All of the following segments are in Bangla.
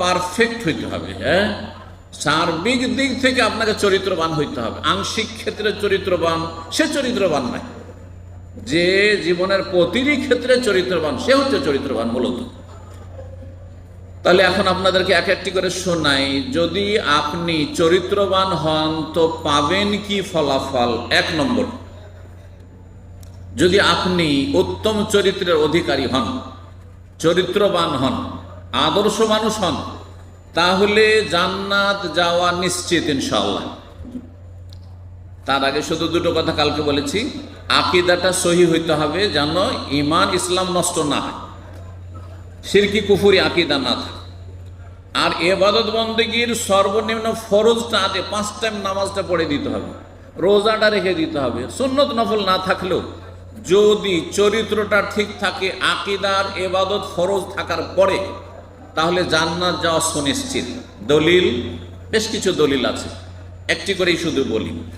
পারফেক্ট হইতে হবে হ্যাঁ? সার্বিক দিক থেকে আপনাকে চরিত্রবান হইতে হবে। আংশিক ক্ষেত্রে চরিত্রবান, সে চরিত্রবান নাই যে জীবনের প্রতিটি ক্ষেত্রে চরিত্রবান, সে হচ্ছে চরিত্রবান মূলত। তাহলে এখন আপনাদেরকে এক একটি করে শোনাই, যদি আপনি চরিত্রবান হন, তো পাবেন কি ফলাফল? এক নম্বর, যদি আপনি উত্তম চরিত্রের অধিকারী হন, চরিত্রবান হন আদর্শ মানুষ হন, তাহলে জান্নাত যাওয়া নিশ্চিত ইনশাল্লাহ তার আগে শুধু দুটো কথা কালকে বলেছি, আকিদাটা সহি হইতে হবে যেন ইমান ইসলাম নষ্ট না হয়। সিরকি কুফুরি আকিদা না থাকে। আর এবাদত বন্দীগীর সর্বনিম্ন ফরজটা আগে পাঁচ টাইম নামাজটা পড়ে দিতে হবে, রোজাটা রেখে দিতে হবে। সুন্নত নফল না থাকলেও যদি চরিত্রটা ঠিক থাকে, আকিদার এবাদত ফরজ থাকার পরে তাহলে জান্নাত যাওয়া সুনিশ্চিত। দলিল, বেশ কিছু দলিল আছে। একটি করেই শুধু বলি।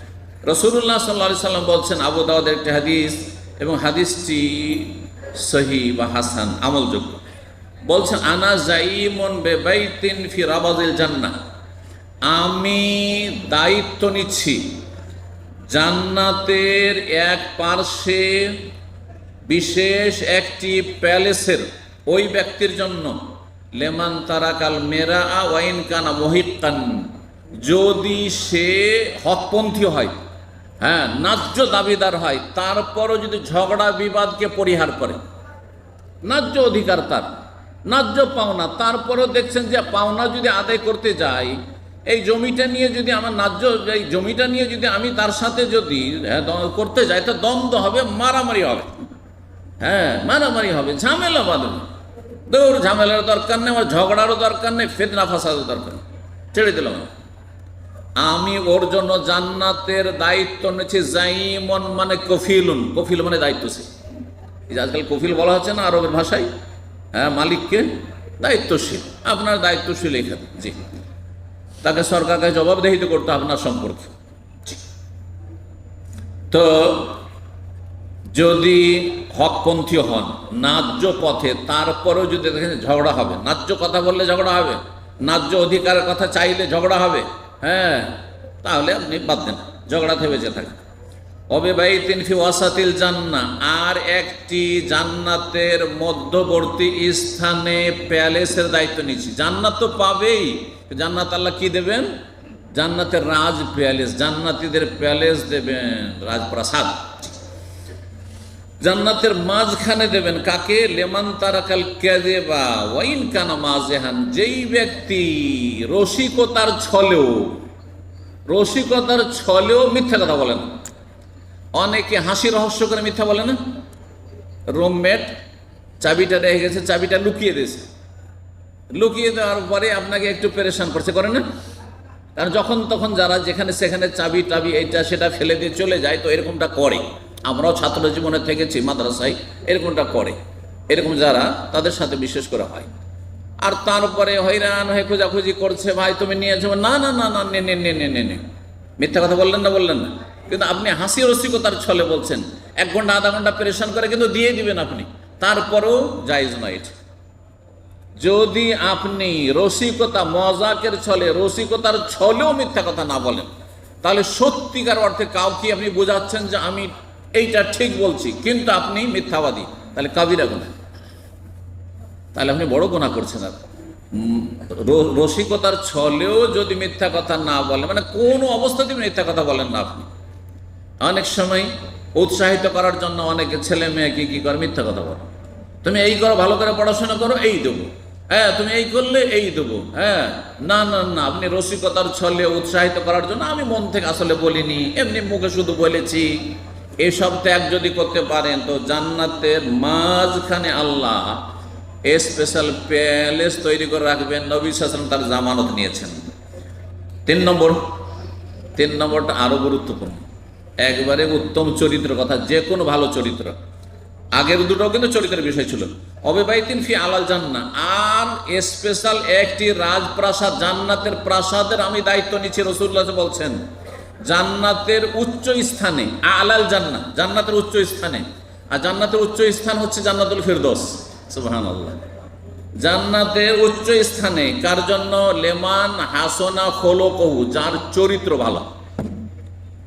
রসুল্লাহ সাল্লা সাল্লাম বলছেন, আবু দাওয়াদের একটি হাদিস এবং হাদিসটি সহি বা হাসান, আমলযোগ্য। বলছেন, আনা জাইমন বেবাইতিন ফির রাবাজিল জান্নাহ। আমি দায়িত্ব নিচ্ছি জান্নাতের এক পার্শ্বে বিশেষ একটি প্যালেসের ওই ব্যক্তির জন্য লেমান তারাকাল মেরা ওয়াইন কানা মহিকান যদি সে হকপন্থী হয় হ্যাঁ ন্যায্য দাবিদার হয় তারপরও যদি ঝগড়া বিবাদকে পরিহার করে ন্যায্য অধিকার তার ন্যায্য পাওনা তারপরও দেখছেন যে পাওনা যদি আদায় করতে যাই এই জমিটা নিয়ে যদি আমার ন্যায্য এই জমিটা নিয়ে যদি আমি তার সাথে যদি হ্যাঁ, করতে যাই তো দ্বন্দ্ব হবে মারামারি হবে। হ্যাঁ মারামারি হবে ঝামেলা বাঁধবে। দৌড় ঝামেলার দরকার নেই, আমার ঝগড়ারও দরকার নেই, ফেতনা ফাসাদের দরকার নেই। ছেড়ে দিলাম আমি। ওর জন্য জান্নাতের দায়িত্ব নিয়েছি, জাইমন মানে কফিলুন। কফিল মানে দায়িত্বশীল আজকাল কফিল বলা হচ্ছে না আরবের ভাষায় হ্যাঁ মালিককে দায়িত্বশীল। আপনার দায়িত্বশীল এখানে। জি। তাকে সরকারকে জবাবদেহিত করতে আপনার সম্পর্কে। তো যদি হকপন্থী হন, ন্যায্য পথে, তারপরেও যদি দেখেন ঝগড়া হবে, ন্যায্য কথা বললে ঝগড়া হবে, ন্যায্য অধিকারের কথা চাইলে ঝগড়া হবে হ্যাঁ তাহলে আপনি বাদ দেন ঝগড়া থেকে বেঁচে থাকেন। অবিবাহিতিন ফি ওয়াসাতিল জান্না, আর একটি জান্নাতের মধ্যবর্তী স্থানে প্যালেসের দায়িত্ব নিচ্ছি। জান্নাত তো পাবেই, জান্নাত আল্লাহ কি দেবেন? জান্নাতের রাজ প্যালেস, জান্নাতীদের প্যালেস দেবেন, রাজপ্রাসাদ। জান্নাতের মাঝখানে দেবেন কাকে? লেমান তারাকাল কেদে বা ওয়াইন কানা মাজেহান যেই ব্যক্তি রসিকতার ছলেও রসিকতার ছলেও মিথ্যা কথা বলেন অনেকে হাসি রহস্য করে মিথ্যা বলে না। রুমমেট চাবিটা রেখে গেছে, চাবিটা লুকিয়ে দিয়েছে। লুকিয়ে দেওয়ার পরে আপনাকে একটু পেরেশান করছে, করে না? কারণ যখন তখন যারা যেখানে সেখানে চাবি টাবি এইটা সেটা ফেলে দিয়ে চলে যায়, তো এরকমটা করে। আমরাও ছাত্র জীবনে থেকেছি মাদ্রাসায়, এরকমটা করে। এরকম যারা, তাদের সাথে বিশেষ করে হয়। আর তারপরে হয়রান হয়ে খোঁজাখুঁজি করছে, ভাই, তুমি নিয়েছো না না না না, নে নে নে নে নে নে। মিথ্যা কথা বললেন না বললেন না। কিন্তু আপনি হাসি রসিকতার ছলে বলছেন। এক ঘণ্টা, আধা ঘণ্টা পেরেশান করে কিন্তু দিয়ে দিবেন আপনি। তারপরেও জায়জ নয় এটা। যদি আপনি রসিকতা, মজাকের ছলে, রসিকতার ছলেও মিথ্যা কথা না বলেন, তাহলে সত্যিকার অর্থে কাউকে আপনি বোঝাচ্ছেন যে আমি এইটা ঠিক বলছি, কিন্তু আপনি মিথ্যাবাদী। তাহলে কাবিরা গুণা। তাহলে আপনি বড় গুণা করছেন আর। রসিকতার ছলেও যদি মিথ্যা কথা না বলেন মানে কোনো অবস্থাতেই মিথ্যা কথা বলেন না আপনি। অনেক সময় উৎসাহিত করার জন্য অনেকে ছেলে মেয়েকে কি করে? মিথ্যা কথা বলে। তুমি এই করো, ভালো করে পড়াশোনা করো, এই দেবো। হ্যাঁ তুমি এই করলে, এই দেবো। হ্যাঁ না না না, আপনি রসিকতার ছলে উৎসাহিত করার জন্য আমি মন থেকে আসলে বলিনি, এমনি মুখে শুধু বলেছি। এসব ত্যাগ যদি করতে পারেন, তো জান্নাতের মাঝখানে আল্লাহ স্পেশাল প্যালেস তৈরি করে রাখবেন। নবী সাসলাম তার জামানত নিয়েছেন। তিন নম্বর, তিন নম্বরটা আরও গুরুত্বপূর্ণ। একবারে উত্তম চরিত্র কথা, যে কোনো ভালো চরিত্র। আগের দুটো কিন্তু চরিত্রের বিষয় ছিল। অবিবাহিতিন ফি আলাল জান্না আর স্পেশাল একটি রাজপ্রাসাদ, জান্নাতের প্রাসাদের আমি দায়িত্ব নিচ্ছি রসুল্লাহ বলছেন। জান্নাতের উচ্চ স্থানে, আলাল জান্নাত, জান্নাতের উচ্চ স্থানে। আর জান্নাতের উচ্চ স্থান হচ্ছে জান্নাতুল ফিরদোস। সুবহানাল্লাহ। জান্নাতের উচ্চ স্থানে কার জন্য? লেমান হাসনা খোলকহু, যার চরিত্র ভালো।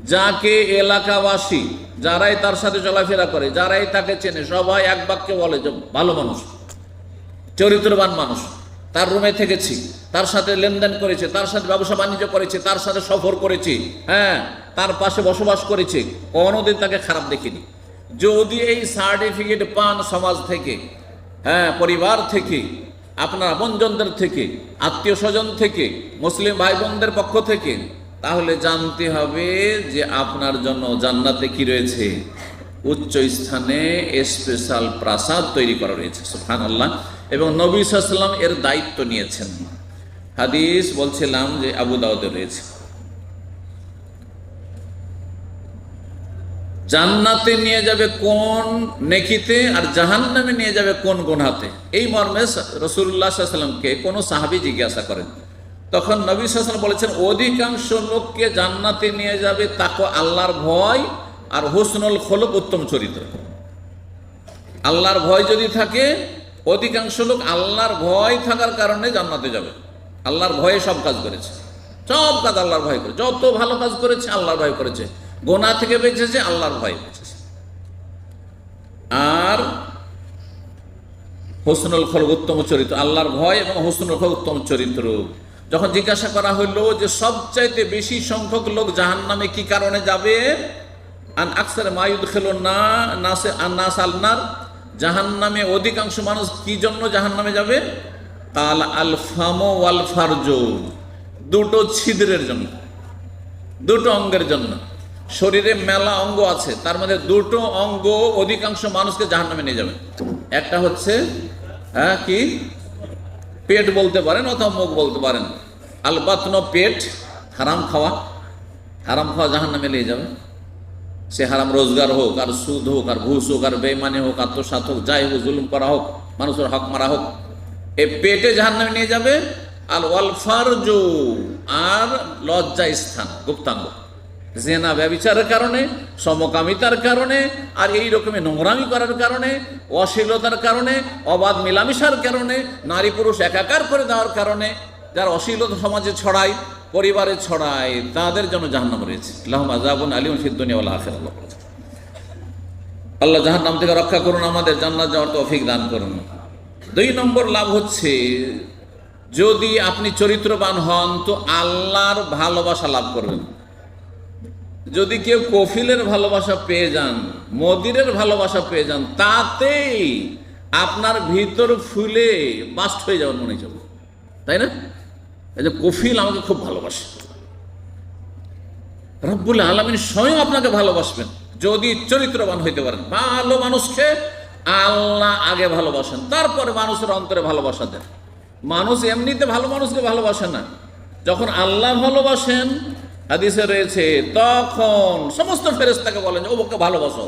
যাকে এলাকাবাসী, যারাই তার সাথে চলাফেরা করে, যারাই তাকে চেনে, সবাই এক বাক্যে বলে যে, ভালো মানুষ, চরিত্রবান মানুষ। তার রুমে থেকেছি, তার সাথে লেনদেন করেছে, তার সাথে ব্যবসা বাণিজ্য করেছে, তার সাথে সফর করেছি হ্যাঁ তার পাশে বসবাস করেছে, কোনোদিন তাকে খারাপ দেখিনি। যদি এই সার্টিফিকেট পান সমাজ থেকে হ্যাঁ পরিবার থেকে, আপনার আপনজনদের থেকে আত্মীয় স্বজন থেকে, মুসলিম ভাই বোনদের পক্ষ থেকে, তাহলে জানতে হবে যে আপনার জন্য জান্নাতে কি রয়েছে। উচ্চ স্থানে স্পেশাল প্রাসাদ তৈরি করা রয়েছে সুফান আল্লাহ এবং নবী সাল্লাম এর দায়িত্ব নিয়েছেন। হাদিস বলছিলাম যে আবু দাউদে রয়েছে। জান্নাতে নিয়ে যাবে কোন নেকিতে আর জাহান নামে নিয়ে যাবে কোন গুনহাতে এই মর্মে রসুল্লাহ সাল্লামকে কোনো সাহাবি জিজ্ঞাসা করেন। তখন নবী সাল্লাম বলেছেন, অধিকাংশ লোককে জান্নাতে নিয়ে যাবে তাকে আল্লাহর ভয় আর হোসনুল খোলক উত্তম চরিত্র। আল্লাহর ভয় যদি থাকে অধিকাংশ লোক আল্লাহর ভয় থাকার কারণে জান্নাতে যাবে। আল্লাহর ভয়ে সব কাজ করেছে। সব কাজ আল্লাহর ভয় করে যত ভালো কাজ করেছে, আল্লাহর ভয় করেছে। গোনা থেকে বেঁচেছে, আল্লাহর ভয় বেঁচেছে। আর হোসনুল খলক উত্তম চরিত্র, আল্লাহর ভয় এবং হোসনুল খলক উত্তম চরিত্র। যখন জিজ্ঞাসা করা হইল যে সবচাইতে বেশি সংখ্যক লোক জাহান নামে কি কারণে যাবে? আন আকসার মায়ুদ খেলো না নাসে নাস আলনার জাহান নামে অধিকাংশ মানুষ কি জন্য জাহান নামে যাবে? কাল আল ফামো ওয়াল ফারজো। দুটো ছিদ্রের জন্য, দুটো অঙ্গের জন্য। শরীরে মেলা অঙ্গ আছে, তার মধ্যে দুটো অঙ্গ অধিকাংশ মানুষকে জাহান নামে নিয়ে যাবে। একটা হচ্ছে হ্যাঁ কি? পেট বলতে পারেন অথবা মুখ বলতে পারেন। আলবাতন পেট, হারাম খাওয়া হারাম খাওয়া জাহান নামে নিয়ে যাবে। সে হারাম রোজগার হোক, আর সুদ হোক, আর ঘুষ হোক, আর বেমানি হোক আত্মসাত হোক, যাই হোক, জুলুম করা হোক, মানুষের হক মারা হোক, এ পেটে জাহান নামে নিয়ে যাবে আল ওয়ালফারজু আর লজ্জা স্থান, গুপ্তাঙ্গ। জেনা, ব্যবিচারের কারণে, সমকামিতার কারণে, আর এই রকমের নোংরামি করার কারণে, অশ্লীলতার কারণে, অবাধ মিলামিশার কারণে, নারী পুরুষ একাকার করে দেওয়ার কারণে, যারা অশ্লীলতা সমাজে ছড়ায় পরিবারে ছড়ায়, তাদের জন্য জাহান্নাম রয়েছে। আজাবুন আলিম আখের আল্লাহ আল্লাহ জাহান্নাম থেকে রক্ষা করুন আমাদের, জান্নাত যাওয়ার তৌফিক দান করুন। দুই নম্বর লাভ হচ্ছে, যদি আপনি চরিত্রবান হন, তো আল্লাহর ভালোবাসা লাভ করবেন। যদি কেউ কফিলের ভালোবাসা পেয়ে যান, মদিরের ভালোবাসা পেয়ে যান, তাতেই আপনার ভিতর ফুলে বাস্ট হয়ে যাবেন মনে চলবে তাই না? এই যে কফিল আমাকে খুব ভালোবাসে। রব্বুল আলমিন স্বয়ং আপনাকে ভালোবাসবেন, যদি চরিত্রবান হইতে পারেন। ভালো মানুষকে আল্লাহ আগে ভালোবাসেন, তারপরে মানুষের অন্তরে ভালোবাসা দেন। মানুষ এমনিতে ভালো মানুষকে ভালোবাসে না। যখন আল্লাহ ভালোবাসেন, হাদিসে রয়েছে, তখন সমস্ত ফেরেস্তাকে বলেন যে ওকে ভালোবাসো।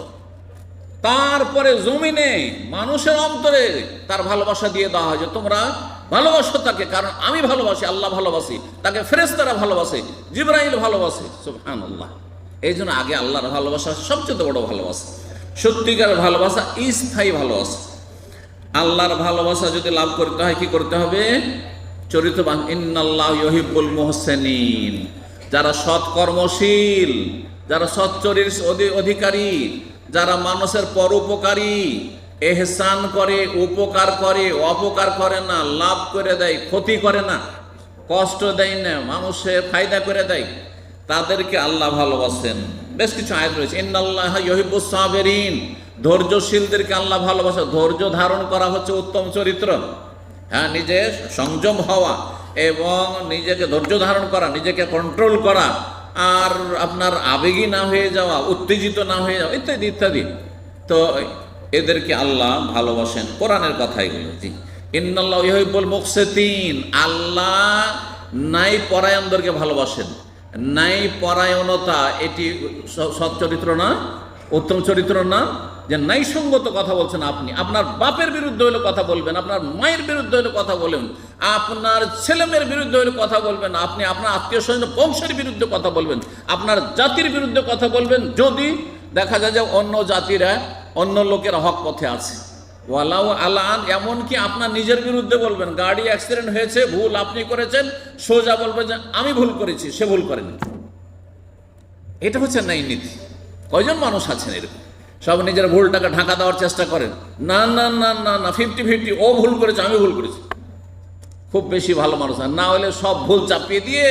তারপরে জমিনে মানুষের অন্তরে তার ভালোবাসা দিয়ে দেওয়া হয় যে, তোমরা ভালোবাসো তাকে, কারণ আমি ভালোবাসি, আল্লাহ ভালোবাসি, তাকে ফেরেস্তারা ভালোবাসে, জিব্রাইল ভালোবাসে সুবহান আল্লাহ এই জন্য আগে আল্লাহর ভালোবাসা সবচেয়ে বড় ভালোবাসা। সত্যিকার ভালোবাসা স্থায়ী ভালোবাসা। আল্লাহর ভালোবাসা যদি লাভ করতে হয়, কি করতে হবে? চরিত্রবান, ইন্নাল্লাহ মোহসেনিন। যারা সৎ কর্মশীল, যারা সৎ চরির অধিকারী, যারা মানুষের পরোপকারী এহসান করে, উপকার করে, অপকার করে না, লাভ করে দেয়, ক্ষতি করে না, কষ্ট দেয় না মানুষের ফায়দা করে দেয়, তাদেরকে আল্লাহ ভালোবাসেন। বেশ কিছু আয়াত রয়েছে। ইন্নাল্লাহ ধৈর্যশীলদেরকে আল্লাহ ভালোবাসে। ধৈর্য ধারণ করা হচ্ছে উত্তম চরিত্র। হ্যাঁ নিজে সংযম হওয়া এবং নিজেকে ধৈর্য ধারণ করা, নিজেকে কন্ট্রোল করা, আর আপনার আবেগী না হয়ে যাওয়া, উত্তেজিত না হয়ে যাওয়া, ইত্যাদি ইত্যাদি। তো এদেরকে আল্লাহ ভালোবাসেন। কোরআনের কথা এগুলো, জি। ইন্নাল্লাহ ইহিবুল মুকসিতিন আল্লাহ নাই পরায়ণদেরকে ভালোবাসেন। নাই পরায়ণতা, এটি সৎ চরিত্র না, উত্তম চরিত্র না, যে ন্যায়সঙ্গত কথা বলছেন আপনি। আপনার বাপের বিরুদ্ধে হলে কথা বলবেন, আপনার মায়ের বিরুদ্ধে হলে কথা বলবেন আপনার ছেলেমেয়ের বিরুদ্ধে হলে কথা বলবেন, আপনি আপনার আত্মীয় স্বজন, বংশের বিরুদ্ধে কথা বলবেন, আপনার জাতির বিরুদ্ধে কথা বলবেন। যদি দেখা যায় যে অন্য জাতিরা অন্য লোকের হক পথে আছে। ওয়ালাউ আলান, এমনকি আপনার নিজের বিরুদ্ধে বলবেন, গাড়ি অ্যাক্সিডেন্ট হয়েছে, ভুল আপনি করেছেন, সোজা বলবেন যে, আমি ভুল করেছি, সে ভুল করেনি। এটা হচ্ছে নাই নীতি। কয়জন মানুষ আছেন এরকম? সব নিজের ভুলটাকে ঢাকা দেওয়ার চেষ্টা করেন। না না না না না ফিফটি ফিফটি ও ভুল করেছে, আমি ভুল করেছি। খুব বেশি ভালো মানুষ না হলে সব ভুল চাপিয়ে দিয়ে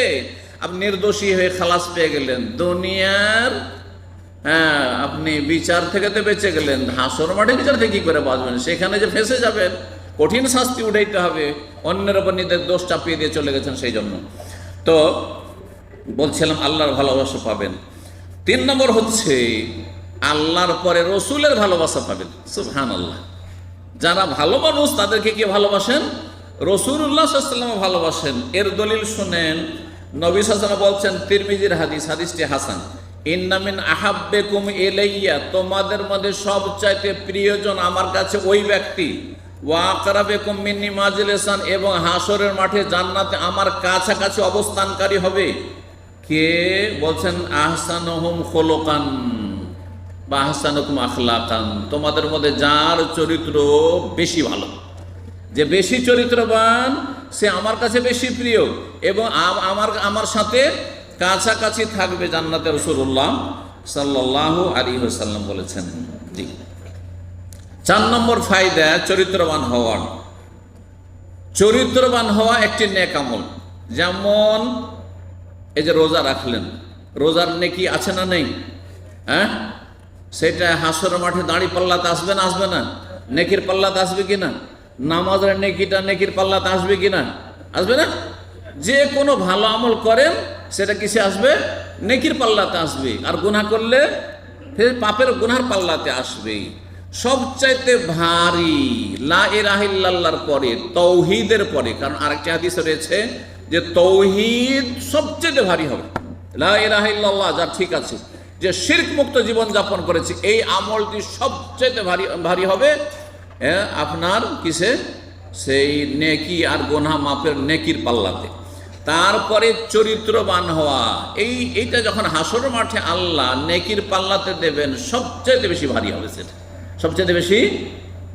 আপনি নির্দোষী হয়ে খালাস পেয়ে গেলেন। দুনিয়ার হ্যাঁ আপনি বিচার থেকে তো বেঁচে গেলেন। হাসর মাঠে বিচার থেকে কি করে বাঁচবেন? সেখানে যে ফেসে যাবেন, কঠিন শাস্তি উঠাইতে হবে। অন্যের ওপর নিজের দোষ চাপিয়ে দিয়ে চলে গেছেন সেই জন্য তো বলছিলাম, আল্লাহর ভালোবাসা পাবেন। তিন নম্বর হচ্ছে, আল্লাহর পরে রসুলের ভালোবাসা পাবেন। সুবহান আল্লাহ যারা ভালো মানুষ, তাদেরকে কি ভালোবাসেন? রসুল্লাহ সাল্লাম ভালোবাসেন। এর দলিল শুনেন, নবী সাল্লাম বলছেন, তিরমিজির হাদিস, হাদিসটি হাসান। ইন্নামিন আহাব্বে কুম এলাইয়া তোমাদের মধ্যে সবচাইতে প্রিয়জন আমার কাছে ওই ব্যক্তি। ওয়াকরাবে কুমিন্নি মাজলেসান, এবং হাসরের মাঠে জান্নাতে আমার কাছাকাছি অবস্থানকারী হবে। কে? বলছেন, আহসানহুম খোলকান, বা আহসানুকুম আখলাকান। তোমাদের মধ্যে যার চরিত্র বেশি ভালো, যে বেশি চরিত্রবান, সে আমার কাছে বেশি প্রিয়, এবং আমার আমার সাথে কাছাকাছি থাকবে জান্নাতের রসুল্লাহ সাল্লাহ আলী সাল্লাম বলেছেন। জি। চার নম্বর ফায়দা চরিত্রবান হওয়ার চরিত্রবান হওয়া একটি নেকামল যেমন এই যে রোজা রাখলেন, রোজার নেকি আছে না নেই? হ্যাঁ? সেটা হাসর মাঠে দাঁড়ি পাল্লাতে আসবে না আসবে না? নেকির পাল্লাতে আসবে কি না? নামাজের নেকিটা নেকির পাল্লাতে আসবে কি না? আসবে না? যে কোনো ভালো আমল করেন সেটা কিসে আসবে? নেকির পাল্লাতে আসবে। আর গুনাহ করলে ফের পাপের গুনার পাল্লাতে আসবে সবচাইতে ভারী লা ইলাহিল্লাহর পরে তৌহিদের পরে কারণ আরেকটি হাদিস রয়েছে যে তৌহিদ সবচেয়ে ভারী হবে। লা ইলাহিল্লাহ যা ঠিক আছে। যে শির্ক মুক্ত জীবন যাপন করেছে এই আমলটি সবচেয়ে ভারী ভারী হবে। হ্যাঁ, আপনার কিসে? সেই নেকি আর গোনা মাপের নেকির পাল্লাতে। তারপরে চরিত্রবান হওয়া। এই, এইটা যখন হাসর মাঠে আল্লাহ নেকির পাল্লাতে দেবেন সবচেয়ে বেশি ভারী হবে সেটা। সবচেয়ে বেশি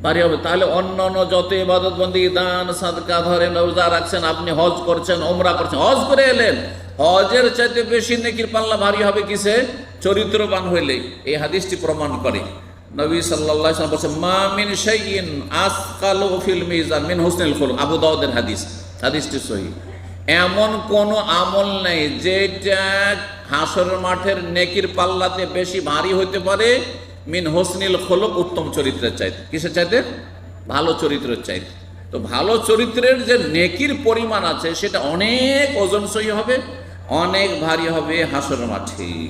ভারী হবে। তাহলে অন্য অন্য যত ইবাদত বন্দি দান, সাদকা, ধরেন রোজা রাখছেন, আপনি হজ করছেন ওমরা করছেন, হজ করে এলেন, হজের চাইতে বেশি নেকির পাল্লা ভারী হবে কিসে? চরিত্রবান হইলে এই হাদিসটি প্রমাণ করে। নবী ওয়াসাল্লাম বলেছেন, মা মিন শাইইন আসকালু ফিল মিজান, মিন হুসনিল আবু দাউদের হাদিস। হাদিসটি সহি। এমন কোন আমল নেই যেটা হাসর মাঠের নেকির পাল্লাতে বেশি ভারী হতে পারে। মিন হোসনিল খোলক উত্তম চরিত্রের চাইতে। কিসের চাইতে? ভালো চরিত্রের চাইতে। তো ভালো চরিত্রের যে নেকির পরিমাণ আছে, সেটা অনেক ওজনসই হবে, অনেক ভারী হবে হাসর মাঠে।